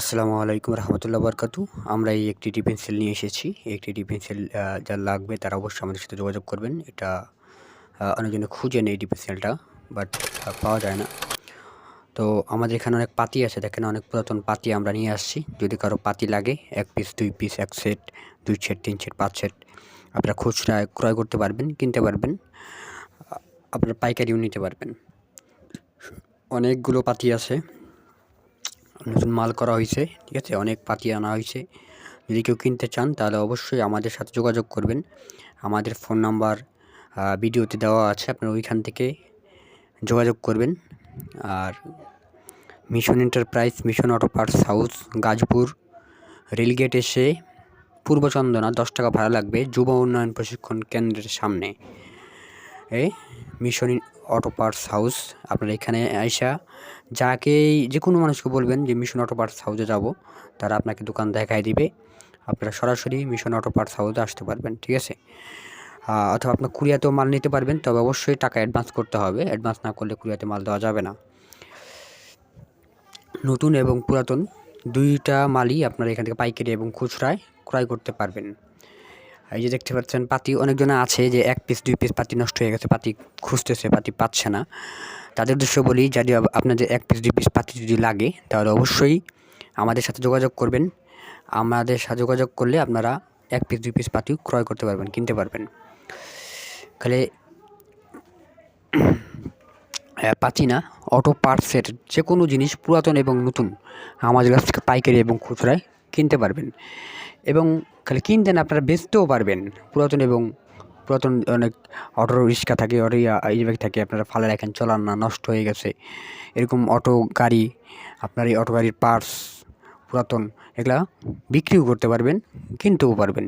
আসসালামু আলাইকুম রহমতুল্লাহ বরকাতু। আমরা এই একটি ডি পেন্সিল নিয়ে এসেছি। একটি ডি যা লাগবে তারা অবশ্যই আমাদের সাথে যোগাযোগ করবেন। এটা অনেকজনে খুঁজে নেই ডি পেন্সিলটা বাট পাওয়া যায় না। তো আমাদের এখানে অনেক পাতি আছে, দেখেন অনেক পুরাতন পাতি আমরা নিয়ে আসছি। যদি কারও পাতি লাগে, এক পিস দুই পিস এক সেট দুই সেট তিন সেট পাঁচ সেট আপনারা খুচরায় ক্রয় করতে পারবেন, কিনতে পারবেন আপনারা পাইকারিও নিতে পারবেন। অনেকগুলো পাতি আছে। নতুন মাল করা হয়েছে, ঠিক আছে? অনেক পাতি আনা হয়েছে। যদি কেউ কিনতে চান, তাহলে অবশ্যই আমাদের সাথে যোগাযোগ করবেন। আমাদের ফোন নাম্বার ভিডিওতে দেওয়া আছে, আপনারা ওইখান থেকে যোগাযোগ করবেন। আর mission enterprise, mission auto parts house, Gajpur rail gate এসে পূর্ব চন্দনা দশ টাকা ভাড়া লাগবে, যুব উন্নয়ন প্রশিক্ষণ কেন্দ্রের সামনে। এ, মিশন অটো পার্টস হাউস আপনারা এখানে আইসা যাকেই যে কোনো মানুষকে বলবেন যে মিশন অটো পার্টস হাউসে যাব, তারা আপনাকে দোকান দেখায় দিবে। আপনারা সরাসরি মিশন অটো পার্টস হাউসে আসতে পারবেন, ঠিক আছে? অথবা আপনার কুরিয়াতেও মাল নিতে পারবেন, তবে অবশ্যই টাকা অ্যাডভান্স করতে হবে। অ্যাডভান্স না করলে কুরিয়াতে মাল দেওয়া যাবে না। নতুন এবং পুরাতন দুইটা মালই আপনারা এখান থেকে পাইকারি এবং খুচরায় ক্রয় করতে পারবেন। এই যে দেখতে পাচ্ছেন পাতি অনেকজন আছে যে এক পিস দুই পিস পাতি নষ্ট হয়ে গেছে পাতি খুঁজতেছে পাতি পাচ্ছে না। তাদের উদ্দেশ্য বলি যদি আপ- আপনাদের এক পিস দুই পিস পাতি যদি লাগে তাহলে অবশ্যই আমাদের সাথে যোগাযোগ করবেন। আমাদের সাথে যোগাযোগ করলে আপনারা এক পিস দুই পিস পাতি ক্রয় করতে পারবেন কিনতে পারবেন। আহ, পাতি না অটো পার্টসের যে কোনো জিনিস পুরাতন এবং নতুন আমাদের কাছ থেকে পাইকারি এবং খুচরায় কিনতে পারবেন। এবং খালি কিনতেন, আপনারা বেচতেও পারবেন। পুরাতন এবং পুরাতন অনেক অটো রিক্সা থাকে অটো এইভাবে থাকে, আপনারা ফালে রাখেন, চলান না, নষ্ট হয়ে গেছে। এরকম অটো, গাড়ি, আপনার এই অটো গাড়ির পার্টস পুরাতন। এগুলা বিক্রিও করতে পারবেন, কিনতেও পারবেন।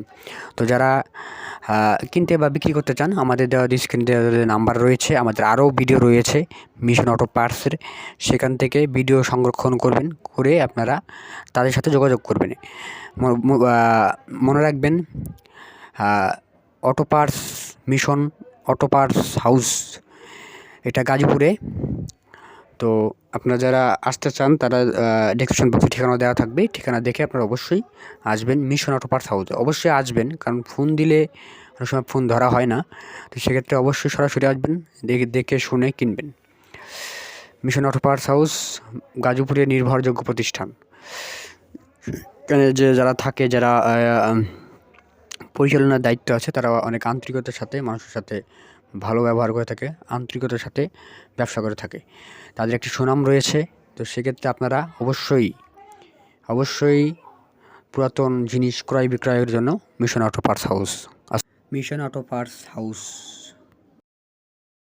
তো যারা কিনতে বা বিক্রি করতে চান, আমাদের দেওয়া স্ক্রিন দেওয়া নাম্বার রয়েছে, আমাদের আরও ভিডিও রয়েছে মিশন অটো পার্টসের সেখান থেকে ভিডিও সংরক্ষণ করবেন, করে আপনারা তাদের সাথে যোগাযোগ করবেন। মনে রাখবেন auto parts mission auto parts house এটা গাজীপুরে তো আপনারা যারা আসতে চান, তারা ডেসক্রিপশন বক্সে ঠিকানা দেওয়া থাকবে। ঠিকানা দেখে আপনারা অবশ্যই আসবেন মিশন অটো পার্টস হাউসে অবশ্যই আসবেন, কারণ ফোন দিলে অনেক সময় ফোন ধরা হয় না। তো সেক্ষেত্রে অবশ্যই সরাসরি আসবেন, দেখে দেখে, শুনে কিনবেন। মিশন অটো পার্টস হাউস গাজীপুরের নির্ভরযোগ্য প্রতিষ্ঠান। যে যারা থাকে, যারা পরিচালনার দায়িত্ব আছে, তারা অনেক আন্তরিকতার সাথে, মানুষের সাথে ভালো ব্যবহার করে থাকে, আন্তরিকতার সাথে ব্যবসা করে থাকে। তাদের একটি সুনাম রয়েছে, তো সেক্ষেত্রে আপনারা অবশ্যই অবশ্যই পুরাতন জিনিস ক্রয় বিক্রয়ের জন্য mission auto parts house mission auto parts house